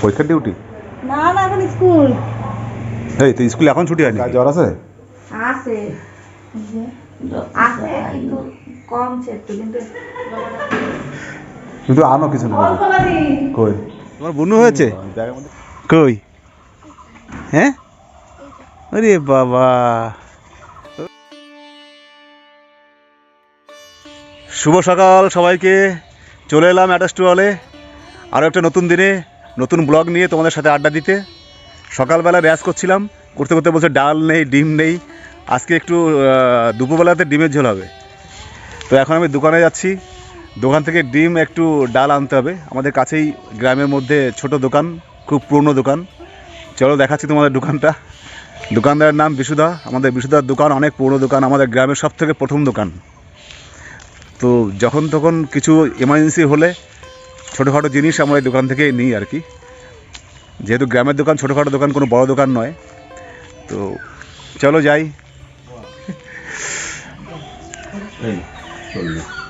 পরীক্ষার ডিউটি না না এখন স্কুল এই তো স্কুলে এখন ছুটি হয়নি? জ্বর আছে? আছে। আছে কিন্তু কমছে একটু কিন্তু কিন্তু আনো কিছু না। কই? তোমার বুনু হয়েছে? কই? হ্যাঁ? আরে বাবা। শুভ সকাল সবাইকে। চলে এলাম অ্যাটাচ টুয়ালে আরও একটা নতুন দিনে। নতুন ব্লগ নিয়ে তোমাদের সাথে আড্ডা দিতে। সকালবেলা র্যাস করছিলাম, করতে করতে বলছে ডাল নেই, ডিম নেই। আজকে একটু দুপুরবেলাতে ডিমের ঝোল হবে। তো এখন আমি দোকানে যাচ্ছি। দোকান থেকে ডিম, একটু ডাল আনতে হবে। আমাদের কাছেই গ্রামের মধ্যে ছোট দোকান, খুব পুরনো দোকান। চলো দেখাচ্ছি তোমাদের দোকানটা। দোকানদারের নাম বিশুদা। আমাদের বিশুদার দোকান অনেক পুরনো দোকান, আমাদের গ্রামের সব থেকে প্রথম দোকান। তো যখন তখন কিছু এমার্জেন্সি হলে ছোটোখাটো জিনিস আমরা এই দোকান থেকে নিই আর কি। যেহেতু গ্রামের দোকান ছোটোখাটো দোকান কোনো বড় দোকান নয়। তো চলো যাই।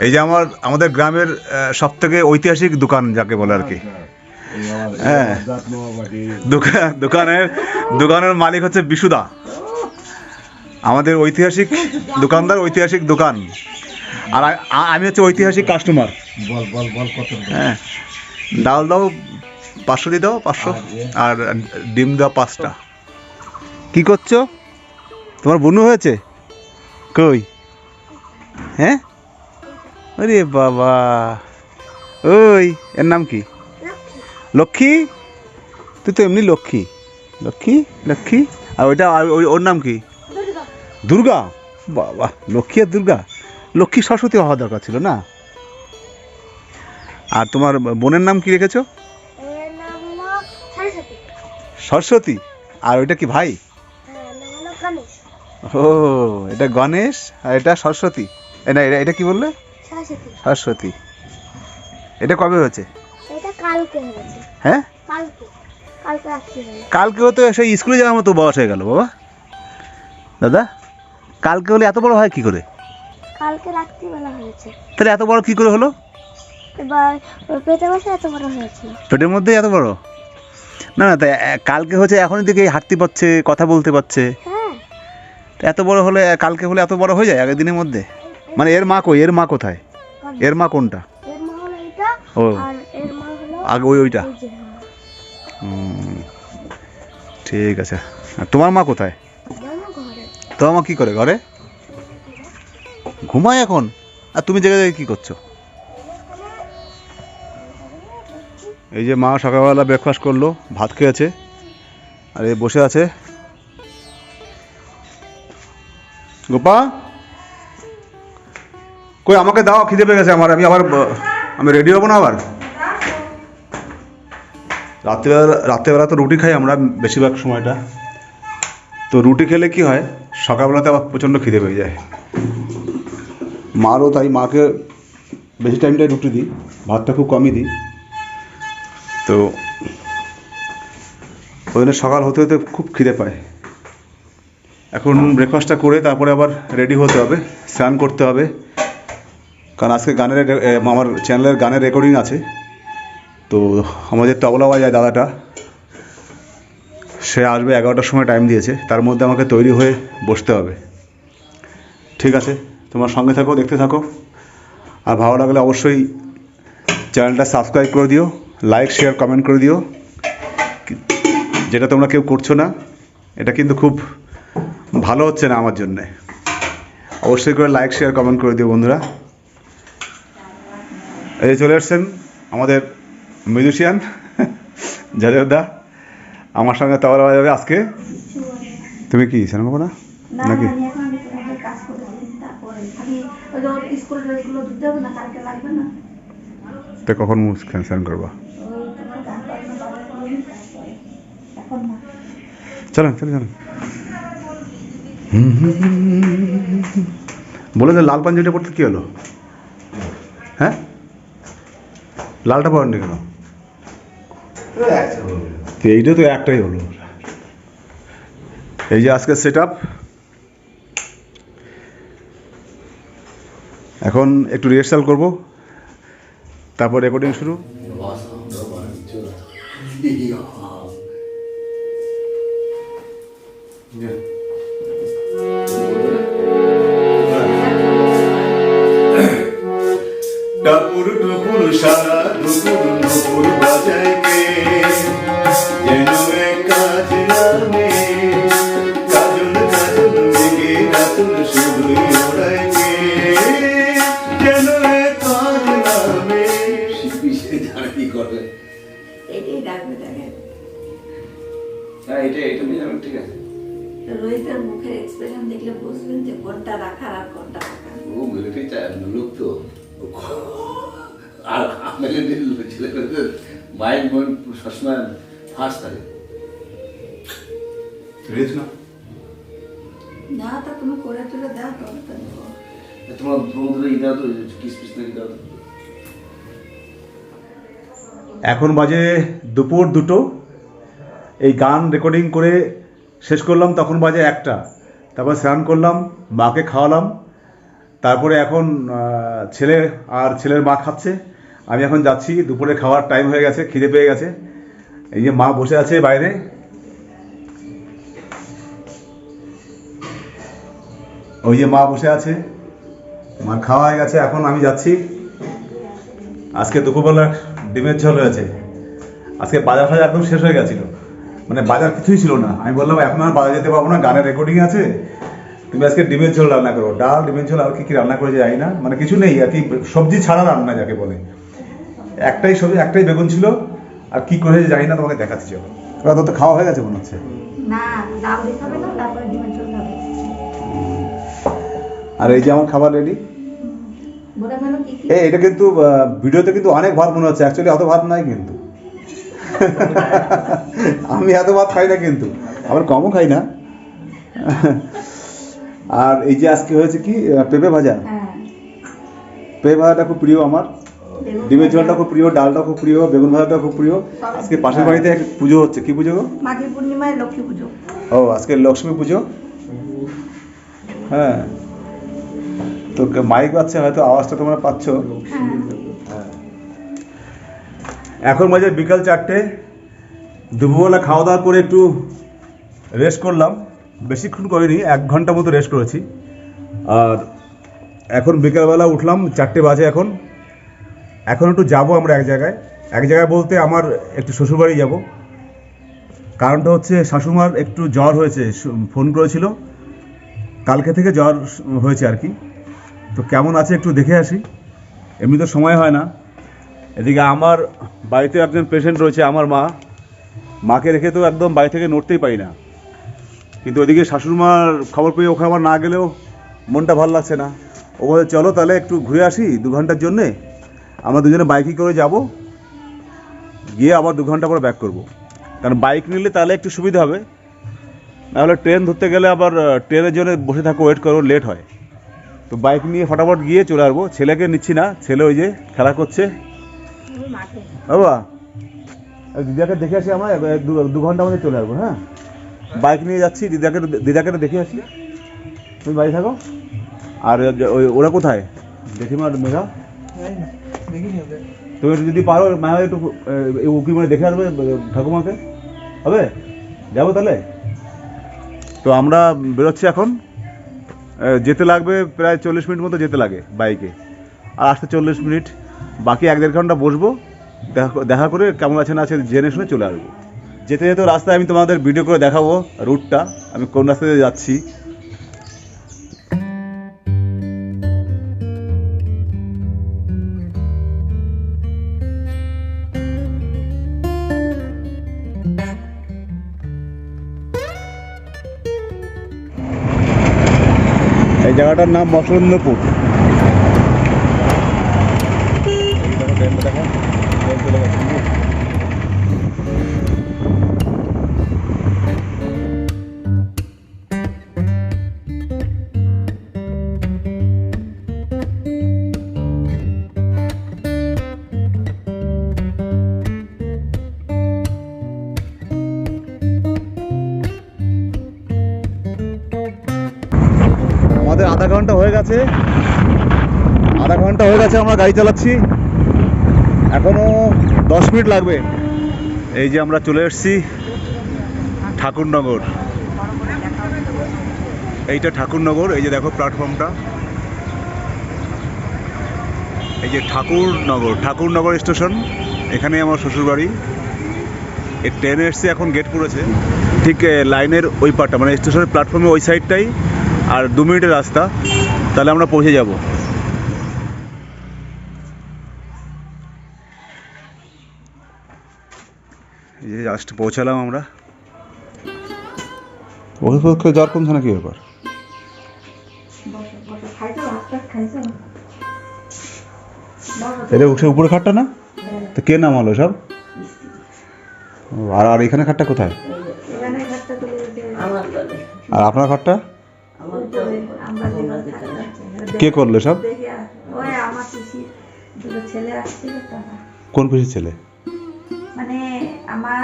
এই যে। আমার আমাদের গ্রামের সব থেকে ঐতিহাসিক দোকান যাকে বলে আর কি। হ্যাঁ। দোকান দোকানের দোকানের মালিক হচ্ছে বিশুদা। আমাদের ঐতিহাসিক দোকানদার ঐতিহাসিক দোকান। আর আমি হচ্ছে ঐতিহাসিক কাস্টমার বল বল বল কত হ্যাঁ। ডাল দাও পাঁচশো দিয়ে দাও পাঁচশো। আর ডিম দাও পাঁচটা। কি করছ? তোমার বনু হয়েছে? কই? হ্যাঁ? আরে বাবা। ওই এর নাম কি? লক্ষ্মী। তুই তো এমনি লক্ষ্মী। লক্ষ্মী লক্ষ্মী। আর ওইটা আর ওই ওর নাম কি? দুর্গা? বাবা লক্ষ্মী আর দুর্গা। লক্ষ্মী সরস্বতী হওয়া দরকার ছিল না? আর তোমার বোনের নাম কি রেখেছো? সরস্বতী। আর ওইটা কি ভাই? হ্যাঁ ও এটা গণেশ আর এটা সরস্বতী। না এটা এটা কি বললে? সরস্বতী। এটা কবে হয়েছে? হ্যাঁ? কালকে। কালকে কালকেও তো সেই স্কুলে যাওয়ার মতো বয়স হয়ে গেল বাবা। দাদা কালকে হলে এত বড় হয় কি করে? কালকে রাত্রিবেলা হয়েছে। তাহলে এত বড় কি করে হলো? এবার ওর পেটে এত বড় পেটের মধ্যে এত বড়? না না তাই কালকে হচ্ছে এখনই থেকে হাঁটতে পারছে কথা বলতে পারছে। হ্যাঁ। এত বড় হলে কালকে হলে এত বড় হয়ে যায় আগের দিনের মধ্যে? মানে এর মা কই? এর মা কোথায়? এর মা কোনটা? ও। আগে ওই ওইটা? হ্যাঁ। ঠিক আছে। আর তোমার মা কোথায়? তোমার মা কি করে ঘরে? ঘুমায় এখন? আর তুমি জেগে কি করছ? এই যে মা সকালবেলা ব্রেকফাস্ট করল, ভাত খেয়েছে, আর এই বসে আছে। গোপা? কই, আমাকে দাও, খিদে পেয়ে গেছে আমার, আমি আবার আমি রেডি হব না আবার? রাত্রেবেলা রাত্রেবেলা তো রুটি খাই আমরা বেশিরভাগ সময়টা। তো রুটি খেলে কি হয়, সকালবেলাতে আবার প্রচণ্ড খিদে পেয়ে যায়। মারও তাই, মাকে বেশি টাইমটাই রুটি দিই, ভাতটা খুব কমই দিই। তো ওই সকাল হতে হতে খুব খিদে পায়। এখন ব্রেকফাস্টটা করে তারপরে আবার রেডি হতে হবে, স্নান করতে হবে। কারণ আজকে গানের আমার চ্যানেলের গানের রেকর্ডিং আছে। তো আমাদের তবলা বাজায় দাদাটা, সে আসবে এগারোটার সময় টাইম দিয়েছে, তার মধ্যে আমাকে তৈরি হয়ে বসতে হবে। ঠিক আছে, তোমার সঙ্গে থাকো, দেখতে থাকো। আর ভালো লাগলে অবশ্যই চ্যানেলটা সাবস্ক্রাইব করে দিও। লাইক শেয়ার কমেন্ট করে দিও। যেটা তোমরা কেউ করছ না এটা কিন্তু খুব ভালো হচ্ছে না আমার জন্যে। অবশ্যই করে লাইক শেয়ার কমেন্ট করে দিও বন্ধুরা। এই চলে আসছেন আমাদের মিউজিশিয়ান দা আমার সঙ্গে তবলা বাজাবে আজকে। তুমি কি করো না? নাকি? আমি এখন আমি কাজ করতেছি তারপরে আমি ওই যে ওর স্কুল ড্রেসগুলো দিতে হবে না কালকে লাগবে না তো কখন ক্যান্সেল করবা ওই তোমার গান বাজনা বাজার করে নিই, তারপরে। এখন না চলেন চলে চলেন। বলে যে লাল পাঞ্জাবিটা পড়তে কী হলো? হ্যাঁ? লালটা পড়েননি কেন? তো এইটা তো একটাই হলো। এই যে আজকে সেট আপ এখন একটু রিহার্সাল করব। তারপর রেকর্ডিং শুরু। Yeah. রোহিতের মুখের এক্সপ্রেশন দেখলে বুঝবেন যে কোনটা রাখার আর কোনটা রাখার ও মিলিটারি লোক তো আর আমাদের ছেলেদের মাইন্ড মন সবসময় ফার্স্ট থাকে। রেজ না? না তা তুমি করে তুলে দাও তবে তো তোমার তোমাদের ই দাও তো কিস পিস নাকি দাও তো। এখন বাজে দুপুর দুটো। এই গান রেকর্ডিং করে শেষ করলাম, তখন বাজে একটা। তারপর স্নান করলাম, মাকে খাওয়ালাম। তারপরে এখন ছেলে আর ছেলের মা খাচ্ছে। আমি এখন যাচ্ছি, দুপুরে খাওয়ার টাইম হয়ে গেছে, খিদে পেয়ে গেছে। এই যে মা বসে আছে বাইরে। ওই যে মা বসে আছে। মার খাওয়া হয়ে গেছে, এখন আমি যাচ্ছি। আজকে দুপুরবেলা ডিমের ঝোল হয়েছে। আজকে বাজার ফাজার একদম শেষ হয়ে গেছিল। মানে বাজার কিছুই ছিল না। আমি বললাম এখন আর বাজার যেতে পারব না গানের রেকর্ডিং আছে। তুমি আজকে ডিমের ঝোল রান্না করো। ডাল ডিমের ঝোল আর কি কি রান্না করে যাই না। মানে কিছু নেই আর কি সবজি ছাড়া রান্না যাকে বলে। একটাই সবজি একটাই বেগুন ছিল আর কি করেছে জানি না তোমাকে দেখাচ্ছি চলো। ওরা তো খাওয়া হয়ে গেছে মনে হচ্ছে। আর এই যে আমার খাবার রেডি এই এটা কিন্তু ভিডিওতে কিন্তু অনেক ভাত মনে হচ্ছে। অ্যাকচুয়ালি অত ভাত নাই কিন্তু। আমি এত ভাত খাই না কিন্তু। আবার কমও খাই না। আর এই যে আজকে হয়েছে কি পেঁপে ভাজা? হ্যাঁ। পেঁপে ভাজাটা খুব প্রিয় আমার। ডিমের। ঝোলটা খুব প্রিয় ডালটা খুব প্রিয় বেগুন ভাজাটা খুব প্রিয়। আজকে পাশের বাড়িতে এক পুজো হচ্ছে। কি পুজো গো? মাঘী পূর্ণিমায় লক্ষ্মী পুজো। ও আজকে লক্ষ্মী পুজো? হ্যাঁ। তো মাইক বাজছে হয়তো আওয়াজটা তোমরা পাচ্ছ। হ্যাঁ। এখন বাজে বিকাল চারটে। দুপুরবেলা খাওয়া দাওয়া করে একটু রেস্ট করলাম। বেশিক্ষণ করিনি, এক ঘণ্টা মতো রেস্ট করেছি। আর এখন বিকালবেলা উঠলাম, চারটে বাজে এখন। এখন একটু যাব আমরা এক জায়গায়। এক জায়গায় বলতে আমার একটু শ্বশুরবাড়ি যাব। কারণটা হচ্ছে শাশুমার একটু জ্বর হয়েছে ফোন করেছিল। কালকে থেকে জ্বর হয়েছে আর কি। তো কেমন আছে একটু দেখে আসি। এমনি তো সময় হয় না। এদিকে আমার বাড়িতে একজন পেশেন্ট রয়েছে আমার মা। মাকে রেখে তো একদম বাড়ি থেকে নড়তেই পারি না। কিন্তু ওইদিকে শাশুড়মার খবর পেয়ে ওখানে আমার না গেলেও মনটা ভালো লাগছে না। ও বলে, চলো তাহলে একটু ঘুরে আসি দু ঘণ্টার জন্যে। আমরা দুজনে বাইকে করে যাব। গিয়ে আবার দু ঘণ্টা পরে ব্যাক করব। কারণ বাইক নিলে তাহলে একটু সুবিধা হবে। নাহলে ট্রেন ধরতে গেলে আবার ট্রেনের জন্য বসে থাকো ওয়েট করো লেট হয়। তো বাইক নিয়ে ফটাফট গিয়ে চলে আসব। ছেলেকে নিচ্ছি না। ছেলে ওই যে খেলা করছে। বাবা দিদাকে দেখে আসি আমরা দু- ঘণ্টা মধ্যে চলে আসব হ্যাঁ? বাইক নিয়ে যাচ্ছি দিদাকে দিদাকে দেখে আসি। তুমি বাড়ি থাকো। আর ওই ওরা কোথায়? জেঠিমা মেঘা। তুমি একটু যদি পারো মায়া একটু উকি মানে দেখে আসবে ঠাকুমাকে। হবে? যাব তাহলে? তো আমরা বেরোচ্ছি এখন। যেতে লাগবে প্রায় চল্লিশ মিনিট মতো যেতে লাগে বাইকে। আর আসতে চল্লিশ মিনিট। বাকি এক দেড় ঘণ্টা বসবো, দেখা দেখা করে কেমন আছে না আছে জেনে শুনে চলে আসব। যেতে যেতে রাস্তায় আমি তোমাদের ভিডিও করে দেখাবো রুটটা আমি কোন রাস্তা দিয়ে যাচ্ছি? এই জায়গাটার নাম মসলন্দপুর আমাদের আধা ঘণ্টা হয়ে গেছে। আধা ঘণ্টা হয়ে গেছে আমরা গাড়ি চালাচ্ছি। এখনও দশ মিনিট লাগবে। এই যে আমরা চলে এসেছি ঠাকুরনগর। এইটা ঠাকুরনগর, এই যে দেখো প্ল্যাটফর্মটা এই যে ঠাকুরনগর ঠাকুরনগর স্টেশন। এখানেই আমার শ্বশুরবাড়ি। এই ট্রেনে এসছে, এখন গেট পড়েছে। ঠিক লাইনের ওই পারটা মানে স্টেশনের প্ল্যাটফর্মে ওই সাইডটাই আর দু মিনিটের রাস্তা। তাহলে আমরা পৌঁছে যাব। এই যে জাস্ট পৌঁছালাম আমরা। ওষুধ পক্ষে জ্বর কমছে না কি ব্যাপার? এটা উঠে উপরে খাটটা না? তো কে নামালো সব? আর আর এখানে খাটটা কোথায়? আর আপনার খাটটা? কে করল সব? কোন খুশি ছেলে? মানে আমার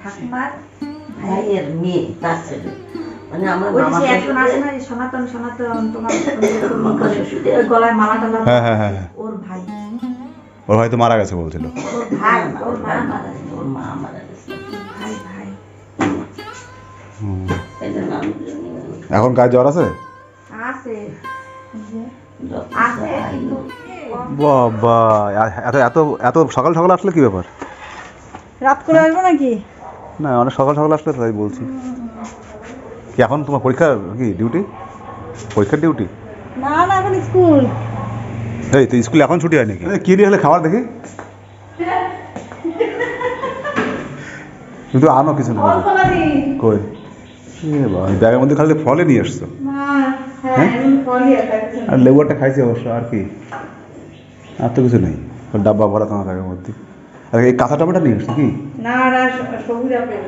ঠাকুমার ভাইয়ের মেয়ে তার ছেলে। মানে আমার ওই মামা যে এখন আসে না সনাতন সনাতন তোমার গলায় মালা টালা হ্যাঁ হ্যাঁ হ্যাঁ হ্যাঁ। ওর ভাই। ওর হয়তো মারা গেছে বলছিল। ওর ভাই ওর মা মারা গেছে, ওর মা মারা গেছে। ভাই ভাই। এখন কাজ জ্বর আছে? আছে। আছে। বাবা এত এত এত সকাল সকাল আসলে কি ব্যাপার? রাত করে আসব নাকি? না অনেক সকাল সকাল আসলে তাই বলছি। কি এখন তোমার পরীক্ষা কি ডিউটি পরীক্ষার ডিউটি না না এখন স্কুল এই তো স্কুলে এখন ছুটি হয় নাকি কি দিয়ে হলে খাবার দেখি? কিন্তু আনো কিছু না। কই? ব্যাগের মধ্যে খালি ফলে নিয়ে এসছো হ্যাঁ? আর লেবুরটা খাইছি অবশ্য আর কি? আর তো কিছু নেই। ডাব্বা ভরা তোমার ব্যাগের মধ্যে। আর এই কাঁচা টমেটো নিয়ে এসছো কি না না সবুজ আপেল।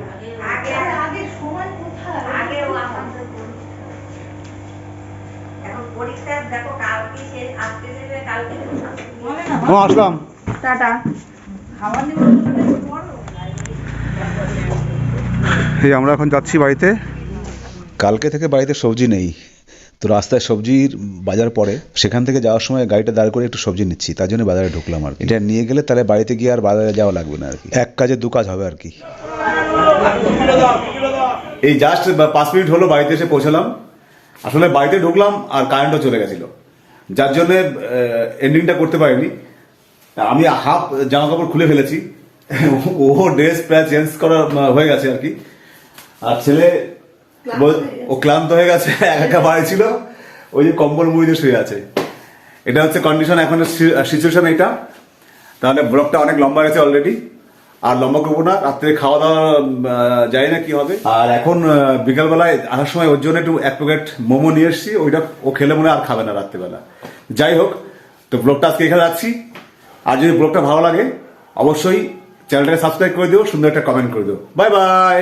আসলাম। টাটা। এই আমরা এখন যাচ্ছি বাড়িতে। কালকে থেকে বাড়িতে সবজি নেই। তো রাস্তায় সবজির বাজার পড়ে, সেখান থেকে যাওয়ার সময় গাড়িটা দাঁড় করে একটু সবজি নিচ্ছি, তার জন্য বাজারে ঢুকলাম আর। এটা নিয়ে গেলে তাহলে বাড়িতে গিয়ে আর বাজারে যাওয়া লাগবে না আর কি। এক কাজে দু কাজ হবে আর কি। এই জাস্ট পাঁচ মিনিট হলো, বাড়িতে এসে পৌঁছালাম। আসলে বাড়িতে ঢুকলাম আর কারেন্টও চলে গেছিল। যার জন্য এন্ডিংটা করতে পারিনি। আমি হাফ জামা কাপড় খুলে ফেলেছি। ও ড্রেস প্রায় চেঞ্জ করা হয়ে গেছে আর কি। আর ছেলে ও ক্লান্ত হয়ে গেছে একা একা বাড়ি ছিল। ওই যে কম্বল মুড়ি দিয়ে শুয়ে আছে। এটা হচ্ছে কন্ডিশন এখন সিচুয়েশন এটা। তাহলে ব্লগটা অনেক লম্বা গেছে অলরেডি আর লম্বা করব না রাত্রে খাওয়া দাওয়া জানি না কি হবে। আর এখন বিকালবেলায় আসার সময় ওর জন্য একটু এক প্যাকেট মোমো নিয়ে এসেছি। ওইটা ও খেলে মনে আর খাবে না রাত্রেবেলা। যাই হোক তো ব্লগটা আজকে এখানে রাখছি। আর যদি ব্লগটা ভালো লাগে অবশ্যই চ্যানেলটাকে সাবস্ক্রাইব করে দিও সুন্দর একটা কমেন্ট করে দিও। Bye bye